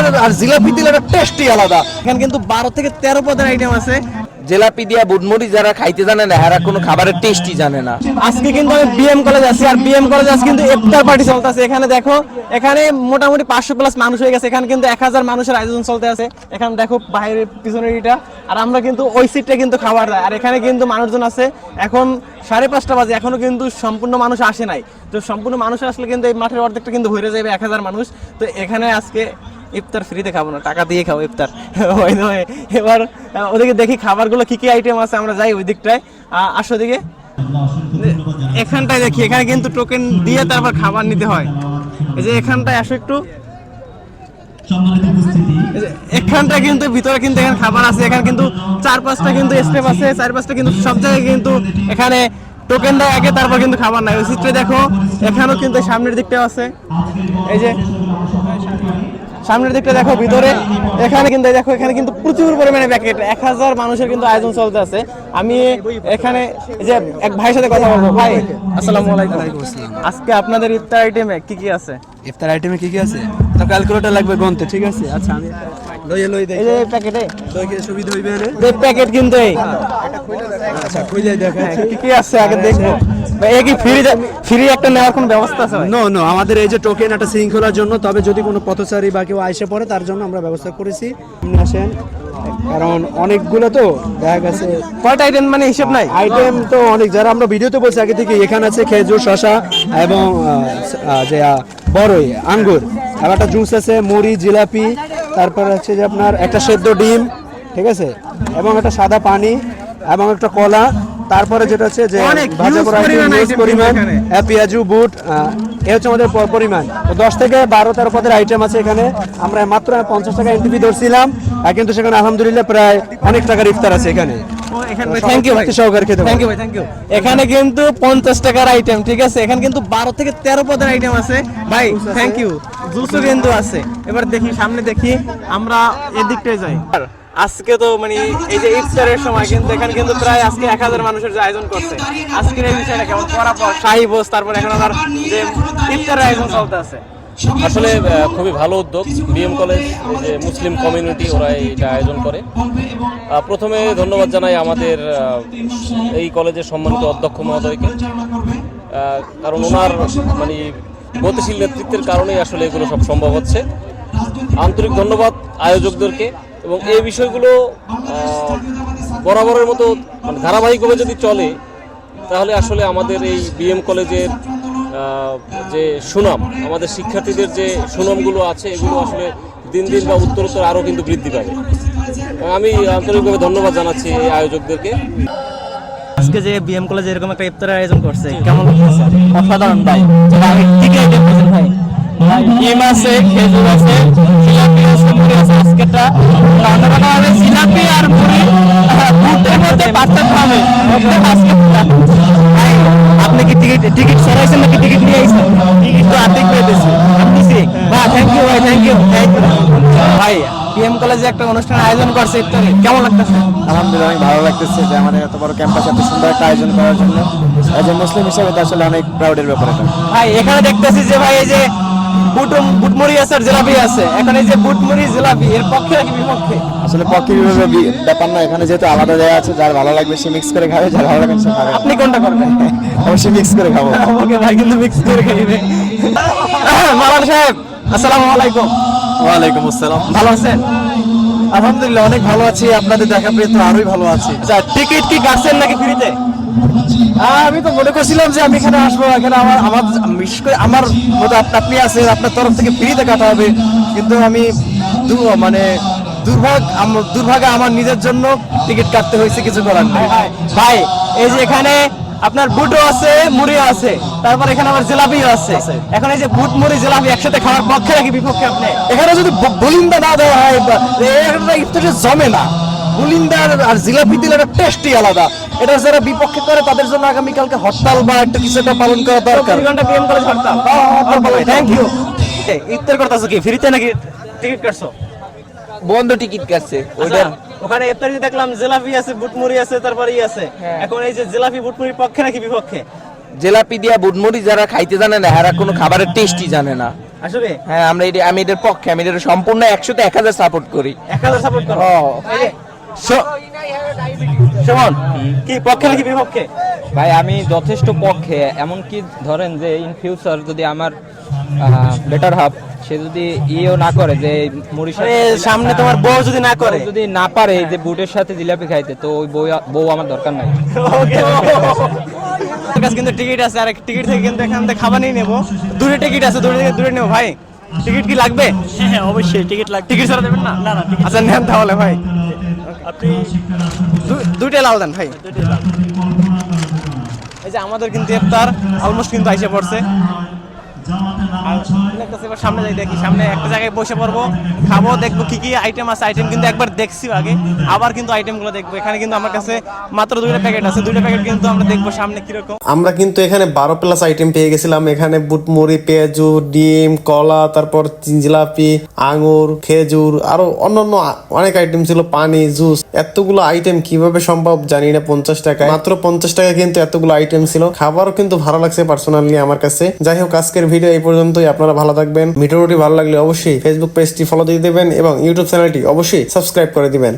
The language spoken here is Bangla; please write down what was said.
বুলিন্দার আর জিলাপি দিলে একটা টেস্টই আলাদা। এখানে কিন্তু বারো থেকে তেরো পদের আইটেম আছে। জেলাপি দিয়া বুটমুড়ি যারা খাইতে জানে না এরা কোনো খাবারের টেস্টই জানে না। আজকে কিন্তু আমি বিএম কলেজ আছি আর বিএম কলেজ আজকে কিন্তু ইফতার পার্টি চলতেছে। এখানে দেখো এখানে মোটামুটি পাঁচশো প্লাস মানুষ হয়ে গেছে। এখানে কিন্তু এক হাজার মানুষের আয়োজন চলতে আছে। এখানে দেখো বাইরের পিছনের এটা আর আমরা কিন্তু ওই সিটটা কিন্তু খাবার দেয়। আর এখানে কিন্তু মানুষজন আছে। এখন সাড়ে পাঁচটা বাজে এখনও কিন্তু সম্পূর্ণ মানুষ আসে নাই। তো সম্পূর্ণ মানুষ আসলে কিন্তু এই মাঠের অর্ধেকটা কিন্তু ভরে যাবে এক হাজার মানুষ। তো এখানে আজকে ইফতার ফ্রিতে খাব না, টাকা দিয়ে খাব ইফতার। ওই নয় এবার ওদিকে দেখি খাবারগুলো কি কি আইটেম আছে, আমরা যাই ওই দিকটায়। আসো দিকে এখানটায় দেখি, এখানে কিন্তু টোকেন দিয়ে তারপর খাবার নিতে হয়। এই যে এখানটায় আসো একটু। এখানটা কিন্তু ভিতরে কিন্তু এখানে খাবার আছে, এখানে কিন্তু চার পাঁচটা কিন্তু স্টেপ আছে, চার পাঁচটা কিন্তু সব জায়গায় কিন্তু এখানে টোকেন দেয় আগে, তারপর কিন্তু খাবার নাই ওই সিটটা দেখো, এখানেও কিন্তু সামনের দিকটাও আছে। এই যে সামনের দিকটা দেখো ভিতরে এখানে কিন্তু দেখো এখানে কিন্তু প্রচুর পরিমাণে প্যাকেট। এক হাজার মানুষের কিন্তু আয়োজন চলতে আছে। আমি এখানে যে এক ভাইয়ের সাথে কথা বলব। ভাই আসসালামু আলাইকুম। আজকে আপনাদের ইফতার আইটেমে কি কি আছে? ইফতার আইটেমে কি কি আছে? তো ক্যালকুলেটর লাগবে গন্তে ঠিক আছে? আচ্ছা আমি লইয়ে লই দেই এই প্যাকেটে। তো কি সুবিধা হইবে এই প্যাকেট কিন্তু এই। আচ্ছা খুলে দেখা। হ্যাঁ, কি কি আছে আগে দেখব। এ কি ফ্রি ফ্রি একটা নেওয়ার কোনো ব্যবস্থা আছে? নো নো আমাদের এই যে টোকেন একটা শৃঙ্খলার জন্য তবে যদি কোনো পথচারী বা কেউ আইসে পড়ে তার জন্য আমরা ব্যবস্থা করেছি। আসেন কারণ অনেকগুলো তো দেখা গেছে কয়টা আইটেম মানে হিসেব নাই? আইটেম তো অনেক যারা আমরা ভিডিওতে বলছি আগে থেকে এখানে আছে খেজুর শশা এবং যে বড়ই আঙ্গুর। আর একটা জুস আছে মুড়ি জিলাপি তারপর হচ্ছে যে আপনার একটা সেদ্ধ ডিম ঠিক আছে? এবং একটা সাদা পানি এবং একটা কলা তারপরে যেটা হচ্ছে যে ভাজা করা পরিমাণ পরিমাণ এখানে। পেঁয়াজু বুট এ হচ্ছে আমাদের পরিমাণ। তো দশ থেকে বারো তেরো পদের আইটেম আছে এখানে। আমরা মাত্র পঞ্চাশ টাকা এন্ট্রি ধরছিলাম আর কিন্তু সেখানে আলহামদুলিল্লাহ প্রায় অনেক টাকার ইফতার আছে এখানে। থ্যাংক ইউ ভাই সবাই খেতে থ্যাংক ইউ ভাই থ্যাংক ইউ এখানে কিন্তু পঞ্চাশ টাকার আইটেম ঠিক আছে? এখানে কিন্তু বারো থেকে তেরো পদের আইটেম আছে। ভাই থ্যাংক ইউ জুসও কিন্তু আছে। এবার দেখি সামনে দেখি আমরা এদিকটায় যাই। আজকে তো মানে এই যে ইফতারের সময় কিন্তু এখানে কিন্তু প্রায় আজকে এক হাজার মানুষের যে আয়োজন করছে। আজকের এই বিষয়টা কেমন? করার পর শাহী বোস, তারপর এখন আমার যে ইফতারের আয়োজন চলতে আছে। আসলে খুবই ভালো উদ্যোগ। বিএম কলেজ যে মুসলিম কমিউনিটি ওরা এটা আয়োজন করে। প্রথমে ধন্যবাদ জানাই আমাদের এই কলেজের সম্মানিত অধ্যক্ষ মহোদয়কে। কারণ ওনার মানে গতিশীল নেতৃত্বের কারণেই আসলে এগুলো সব সম্ভব হচ্ছে। আন্তরিক ধন্যবাদ আয়োজকদেরকে। এবং এই বিষয়গুলো বরাবরের মতো মানে ধারাবাহিকভাবে যদি চলে, তাহলে আসলে আমাদের এই বিএম কলেজের যে সুনাম, আমাদের শিক্ষার্থীদের যে সুনামগুলো আছে, এগুলো আসলে দিন দিন বা উত্তরোত্তর আরও কিন্তু বৃদ্ধি পাবে। আমি আন্তরিকভাবে ধন্যবাদ জানাচ্ছি এই আয়োজকদেরকে। আজকে যে বিএম কলেজে এরকম একটা ইফতারের আয়োজন করছে, কেমন অসাধারণ ডিম আছে খেজুর আছে জিলাপি আছে মুড়ি আছে আজকেটা রান্না হবে জিলাপি আর মুড়ি। বুটের মধ্যে পার্থক্য হবে। ভাই, আপনি কি টিকিট টিকিট সরাইছেন নাকি টিকিট নিয়ে আইছেন? টিকিট তো আর্ধেক পেয়ে দিয়েছি। দিছি ভাই থ্যাংক ইউ ভাই থ্যাংক ইউ থ্যাংক ইউ ভাই বিএম কলেজে একটা অনুষ্ঠান আয়োজন করছে ইফতারে। কেমন লাগতেছে? আলহামদুলিল্লাহ অনেক ভালো লাগতেছে যে আমাদের এত বড় ক্যাম্পাস এত সুন্দর একটা আয়োজন করার জন্য। এজ এ মুসলিম হিসেবে তো আসলে অনেক প্রাউডের ব্যাপার এটা। ভাই এখানে দেখতেছি যে ভাই এই যে বুটমুড়ি আছে আর জিলাপি আছে। এখন এই যে বুটমুড়ি জিলাপি এর পক্ষে নাকি বিপক্ষে? আসলে পক্ষে বিভাগে বি- ব্যাপার না এখানে যেহেতু আলাদা আছে যার ভালো লাগবে সে মিক্স করে খাবে যার ভালো লাগবে সে খাবে আপনি কোনটা করবেন? অবশ্যই মিক্স করে খাব। ওকে ভাই কিন্তু মিক্স করে খাইবে। মালান সাহেব আসসালামু আলাইকুম। ওয়ালাইকুম আসসালাম। ভালো আছেন? আলহামদুলিল্লাহ অনেক ভালো আছি। আপনাদের দেখা পেয়ে তো আরোই ভালো আছি। আচ্ছা টিকিট কি কাটছেন নাকি ফ্রিতে? আমি তো মনে করছিলাম যে আমি এখানে আসব এখানে আমার আমার বিশেষ করে আমার মতো আপনি আছেন আপনার তরফ থেকে ফ্রিতে কাটা হবে। কিন্তু আমি মানে দুর্ভাগ আম- দুর্ভাগে আমার নিজের জন্য টিকিট কাটতে হয়েছে কিছু করার নেই। ভাই এই যে এখানে আপনার বুটও আছে মুড়িও আছে তারপর এখানে আবার জিলাপিও আছে। এখন এই যে বুট মুড়ি জিলাপি একসাথে খাওয়ার পক্ষে নাকি বিপক্ষে আপনি? এখানে যদি বলিন্দা না দেওয়া হয় বা- এটা ইফতারে জমে না। বলিন্দার আর জিলাপি দিলে একটা টেস্টই আলাদা। এটা যারা বিপক্ষে করে তাদের জন্য আগামীকালকে হরতাল বা একটা কিছু একটা পালন করা দরকার। ঘণ্টা পিএম কলেজ হরতাল। থ্যাংক ইউ ইফতার করতেছো কি? ফ্রিতে নাকি টিকিট কাটছো? বন্ধ টিকিট কাটছে। ওইটার ওখানে ইফতারি দেখলাম জিলাপি আছে বুটমুড়ি আছে তারপরে ই আছে। এখন এই যে জিলাপি বুটমুড়ির পক্ষে নাকি বিপক্ষে? জেলাপি দিয়া বুটমুড়ি যারা খাইতে জানে না এরা কোনো খাবারের টেস্টই জানে না। আসলে? হ্যাঁ আমরা আমি এটার পক্ষে আমি এটা সম্পূর্ণ একশোতে এক হাজার সাপোর্ট করি। এক হাজার সাপোর্ট করো? কি পক্ষে নাকি বিপক্ষে? ভাই আমি যথেষ্ট পক্ষে এমনকি ধরেন যে ইন ফিউচার যদি আমার বেটার হাফ সে যদি ইয়েও না করে যে মুড়ির সাথে সামনে তোমার বউ যদি না করে। যদি না পারে যে বুটের সাথে জিলাপি খাইতে তো ওই বউ বউ আমার দরকার নাই। কাছে কিন্তু টিকিট আছে আর টিকিট থেকে কিন্তু এখান থেকে খাবার নিয়ে নেব। দূরে টিকিট আছে দূরে থেকে দূরে নেব ভাই। টিকিট কি লাগবে? হ্যাঁ অবশ্যই টিকিট লাগবে। টিকিট ছাড়া দেবেন না? না না আচ্ছা নেন তাহলে ভাই। আপনি দুইটা লাল দেন ভাই। এই যে আমাদের কিন্তু ইফতার অলমোস্ট কিন্তু আইসে পড়ছে। দেখতেছি এবার সামনে যাই দেখি সামনে একটা জায়গায় বসে পড়ব। খাব দেখব কি কি আইটেম আছে। আইটেম কিন্তু একবার দেখছি আগে। আবার কিন্তু আইটেমগুলো দেখব। এখানে কিন্তু আমার কাছে মাত্র দুইটা প্যাকেট আছে। দুইটা প্যাকেট কিন্তু আমরা দেখব সামনে কীরকম। আমরা কিন্তু এখানে বারো প্লাস আইটেম পেয়ে গেছিলাম। এখানে বুটমুড়ি পেঁয়াজু ডিম কলা তারপর জিলাপি আঙুর খেজুর আরও অন্যান্য অনেক আইটেম ছিল পানি জুস এতগুলো আইটেম কীভাবে সম্ভব জানি না পঞ্চাশ টাকা মাত্র পঞ্চাশ টাকা কিন্তু এতগুলো আইটেম ছিল। খাবারও কিন্তু ভালো লাগছে পার্সোনালি আমার কাছে। যাই হোক আজকের ভিডিও এই পর্যন্তই আপনারা ভালো থাকবেন। ভিডিওটি ভালো লাগলে অবশ্যই ফেসবুক পেজটি ফলো দিয়ে দেবেন এবং ইউটিউব চ্যানেলটি অবশ্যই সাবস্ক্রাইব করে দিবেন।